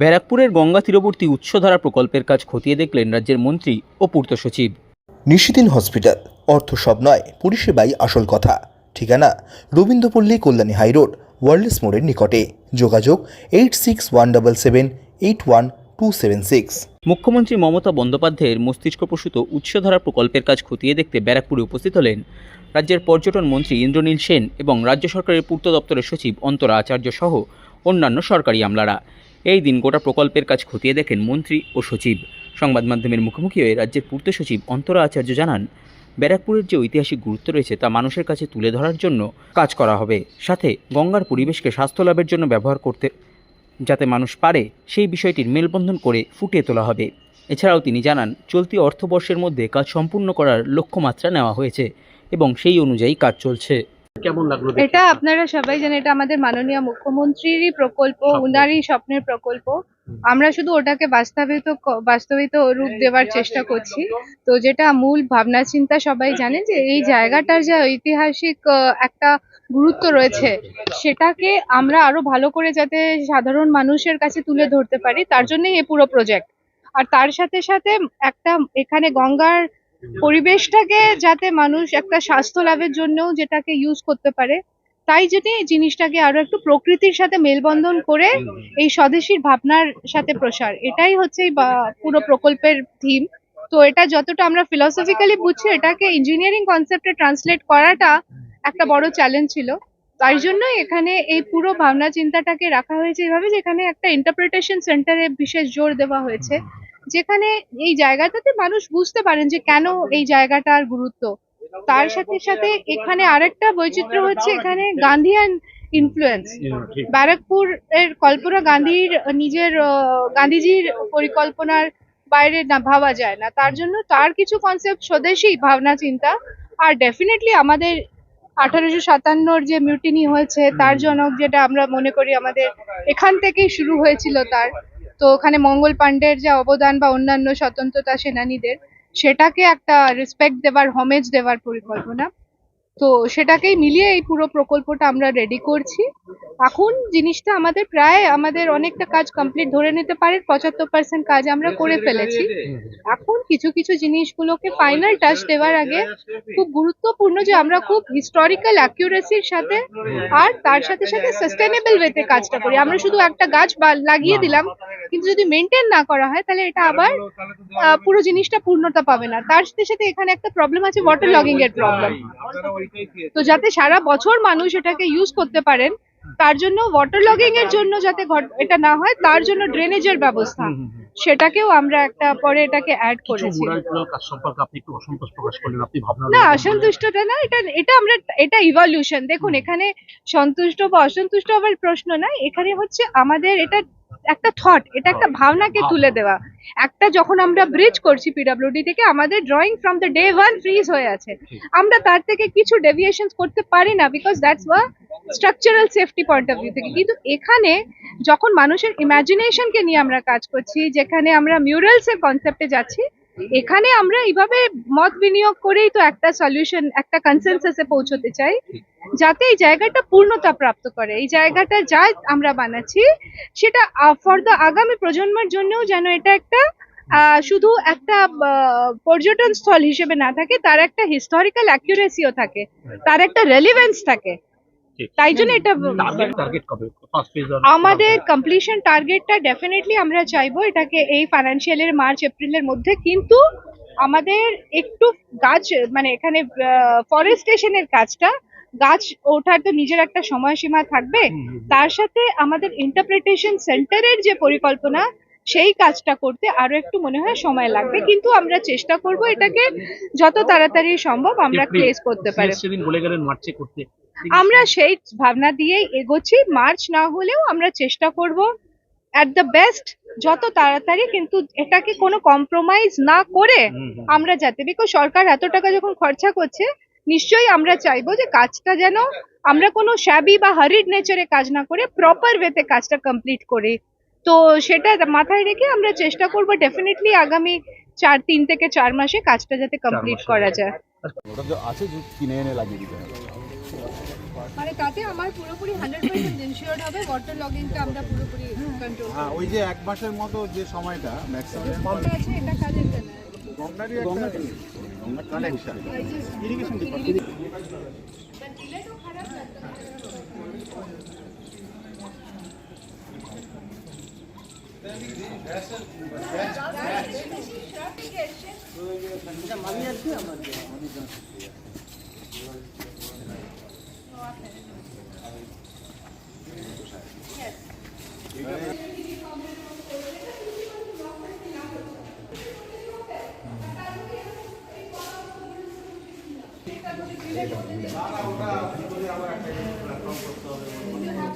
ব্যারাকপুরের গঙ্গা তীরবর্তী উৎসধারা প্রকল্পের কাজ খতিয়ে দেখলেন রাজ্যের মন্ত্রী ও পূর্ত সচিব। নিশিদিন হসপিটাল অর্থ সব নয় পরিষেবাই আসল কথা। ঠিকানা রবীন্দ্রপল্লী কল্যাণী হাইরোড ওয়ার্ল্ডস মোড়ের নিকটে। যোগাযোগ eight six one double seven eight one two seven six. মুখ্যমন্ত্রী মমতা বন্দ্যোপাধ্যায়ের মস্তিষ্কপ্রসূত উৎসধারা প্রকল্পের কাজ খতিয়ে দেখতে ব্যারাকপুরে উপস্থিত হলেন রাজ্যের পর্যটন মন্ত্রী ইন্দ্রনীল সেন এবং রাজ্য সরকারের পূর্ত দপ্তরের সচিব অন্তরা আচার্য সহ অন্যান্য সরকারি আমলারা। এই দিন গোটা প্রকল্পের কাজ খতিয়ে দেখেন মন্ত্রী ও সচিব। সংবাদ মাধ্যমের মুখোমুখি হয়ে রাজ্যের পূর্ত সচিব অন্তরা আচার্য জানান, ব্যারাকপুরের যে ঐতিহাসিক গুরুত্ব রয়েছে তা মানুষের কাছে তুলে ধরার জন্য কাজ করা হবে। সাথে গঙ্গার পরিবেশকে স্বাস্থ্য লাভের জন্য ব্যবহার করতে, যাতে মানুষ পারে, সেই বিষয়টির মেলবন্ধন করে ফুটিয়ে তোলা হবে। এছাড়াও তিনি জানান, চলতি অর্থবর্ষের মধ্যে কাজ সম্পূর্ণ করার লক্ষ্যমাত্রা নেওয়া হয়েছে এবং সেই অনুযায়ী কাজ চলছে। কেমন লাগল এটা আপনারা সবাই জানেন এটা আমাদের মাননীয় মুখ্যমন্ত্রীরই প্রকল্প। উনারই স্বপ্নের প্রকল্প। আমরা শুধু ওটাকে বাস্তবিত বাস্তবিত রূপ দেওয়ার চেষ্টা করছি। তো যেটা মূল ভাবনা চিন্তা সবাই জানেন যে এই জায়গাটার যে ঐতিহাসিক একটা গুরুত্ব রয়েছে সেটাকে আমরা আরও ভালো করে যাতে সাধারণ মানুষের কাছে তুলে ধরতে পারি তার জন্যই এই পুরো প্রজেক্ট আর তার সাথে সাথে একটা এখানে গঙ্গার পরিবেশটাকে যাতে মানুষ একটা স্বাস্থ্য লাভের জন্যও যেটাকে ইউজ করতে পারে, তাই যদি এই জিনিসটাকে আরও একটু প্রকৃতির সাথে মেলবন্ধন করে এই স্বদেশীর ভাবনার সাথে প্রসার। এটাই হচ্ছে পুরো প্রকল্পের থিম তো এটা যতটা আমরা ফিলসফিক্যালি বুঝছি, এটাকে ইঞ্জিনিয়ারিং কনসেপ্টে ট্রান্সলেট করাটা একটা বড় চ্যালেঞ্জ ছিল। তাই জন্যই এখানে এই পুরো ভাবনা চিন্তাটাকে রাখা হয়েছে এভাবে, যেখানে একটা ইন্টারপ্রিটেশন সেন্টারে বিশেষ জোর দেওয়া হয়েছে। যেখানে এই জায়গাটাতে মানুষ বুঝতে পারেন যে কেন এই জায়গাটার গুরুত্ব। তার সাথে সাথে এখানে আরেকটা বৈচিত্র্য হচ্ছে এখানে গান্ধিয়ান ইনফ্লুয়েন্স ব্যারাকপুর এর কল্পনা গান্ধীর নিজের গান্ধীজির পরিকল্পনার বাইরে না ভাবা যায় না। তার জন্য তার কিছু কনসেপ্ট স্বদেশী ভাবনা চিন্তা আর ডেফিনেটলি আমাদের আঠারোশো সাতান্নর যে মিউটিনি হয়েছে তার জনক যেটা আমরা মনে করি আমাদের এখান থেকেই শুরু হয়েছিল তার। তো ওখানে মঙ্গল পাণ্ডের যে অবদান বা অন্যান্য স্বতন্ত্রতা সেনানীদের, সেটাকে একটা রেসপেক্ট দেওয়ার হমেজ দেওয়ার পরিকল্পনা। তো সেটাকেই মিলিয়ে এই পুরো প্রকল্পটা আমরা রেডি করছি। এখন জিনিসটা আমাদের প্রায়, আমাদের অনেকটা কাজ কমপ্লিট ধরে নিতে পারে, পঁচাত্তর পার্সেন্ট কাজ আমরা করে ফেলেছি। এখন কিছু কিছু জিনিসগুলোকে ফাইনাল টাচ দেওয়ার আগে খুব গুরুত্বপূর্ণ যে আমরা খুব হিস্টোরিক্যাল অ্যাকিউরেসির সাথে আর তার সাথে সাথে সাস্টেনেবল ওয়েতে কাজটা করি। আমরা শুধু একটা গাছ লাগিয়ে দিলাম কিন্তু যদি মেনটেন না করা হয় তাহলে এটা আবার আহ, পুরো জিনিসটা পূর্ণতা পাবে না। তার সাথে সাথে এখানে একটা প্রবলেম আছে ওয়াটার লগিং এর প্রবলেম তো যাতে সারা বছর মানুষ এটাকে ইউজ করতে পারেন তার জন্য ওয়াটার লগিং এর জন্য যাতে ঘট- এটা না হয় তার জন্য ড্রেনেজের ব্যবস্থা। সেটাকেও আমরা একটা পরে এটাকে অ্যাড করেছি। না অসন্তুষ্টটা না এটা এটা আমরা এটা ইভলিউশন দেখুন এখানে সন্তুষ্ট বা অসন্তুষ্ট হওয়ার প্রশ্ন না এখানে হচ্ছে আমাদের এটা একটা থট এটা একটা ভাবনাকে তুলে দেওয়া। একটা যখন আমরা ব্রিজ করছি পিডাব্লিউডি থেকে আমাদের drawing from the day one freeze হয়ে আছে। আমরা তার থেকে কিছু ডেভিয়েশন করতে পারি না because that's our structural safety point of view থেকে। কিন্তু এখানে যখন মানুষের ইমাজিনেশনকে নিয়ে আমরা কাজ করছি যেখানে আমরা মিউরালসের কনসেপ্টে যাচ্ছি এখানে আমরা এইভাবে মত বিনিয়োগ করেই তো একটা সলিউশন একটা কনসেনসাসে পৌঁছতে চাই, যাতে এই জায়গাটা পূর্ণতা প্রাপ্ত করে। এই জায়গাটা যা আমরা বানাচ্ছি, সেটা ফর দ্য আগামী প্রজন্মের জন্যও যেন এটা একটা শুধু একটা পর্যটন স্থল হিসেবে না থাকে, তার একটা হিস্টোরিক্যাল অ্যাকিউরেসিও থাকে, তার একটা রেলিভেন্স থাকে। তাই জন্য এটা আমাদের কমপ্লিশন টার্গেটটা ডেফিনেটলি আমরা চাইব এটাকে এই ফাইন্যান্সিয়ালের মার্চ এপ্রিলের মধ্যে। কিন্তু আমাদের একটু গাছ মানে এখানে ফরেস্টেশনের কাজটা গাছ ওঠার তো নিজের একটা সময়সীমা থাকবে। তার সাথে আমাদের ইন্টারপ্রিটেশন সেন্টারের যে পরিকল্পনা সেই কাজটা করতে আরও একটু মনে হয় সময় লাগবে কিন্তু আমরা চেষ্টা করব এটাকে যত তাড়াতাড়ি সম্ভব আমরা। ক্লেস করতে পারি বলে গেলেন মার্চে করতে আমরা সেই ভাবনা দিয়েই এগোচ্ছি মার্চ না হলেও আমরা চেষ্টা করব অ্যাট দ্য বেস্ট যত তাড়াতাড়ি কিন্তু এটাকে কোনো কম্প্রোমাইজ না করে। আমরা যাতে বিকজ সরকার এত টাকা যখন খরচা করছে নিশ্চয়ই আমরা চাইব যে কাজটা যেন আমরা কোনো শ্যাবি বা হারিড নেচারে কাজ না করে প্রপার ওয়েতে কাজটা কমপ্লিট করি তো সেটা মাথায় রেখে আমরা চেষ্টা করব ডেফিনেটলি আগামী চার তিন থেকে চার মাসে কাজটা যাতে কমপ্লিট করা যায়। ওটা তো আছে যে কিনে এনে লাগিয়ে দিতে হবে? মানে তাতে আমার পুরোপুরি হান্ড্রেড পার্সেন্ট ইনশিওর হবে ওয়াটার লগিংটা আমরা পুরোপুরি কন্ট্রোল হ্যাঁ ওই যে এক মাসের মতো যে সময়টা ম্যাক্সিমাম আছে? এটা কাজের জন্য। গঙ্গারই একটা গঙ্গার কানেকশন ইরিগেশন আমারও তাই মনে হচ্ছে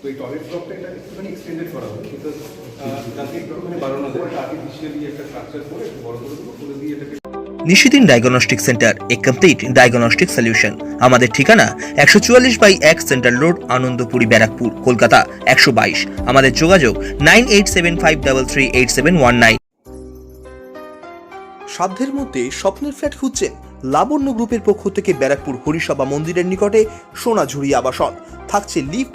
তো এই টয়লেট ব্লকটা এটা একটুখানি এক্সটেন্ডেড করা হবে বিকজ যাতে একটুখানি বাড়ানো যায়। একটা আর্টিফিশিয়ালি একটা স্ট্রাকচার করে একটু বড় করে দেবো করে দিয়ে এটাকে নিশিদিন ডায়াগনস্টিক সেন্টার এ কমপ্লিট ডায়াগনস্টিক সলিউশন আমাদের ঠিকানা একশো চুয়াল্লিশ বাই এক সেন্ট্রাল রোড আনন্দপুরি ব্যারাকপুর কলকাতা একশো বাইশ। আমাদের যোগাযোগ nine eight seven five double three eight seven one nine. সাধ্যের মধ্যে স্বপ্নের ফ্ল্যাট খুঁজছেন লাবণ্য গ্রুপের পক্ষ থেকে ব্যারাকপুর হরিসভা মন্দিরের নিকটে সোনাঝুরি আবাসন। থাকছে lift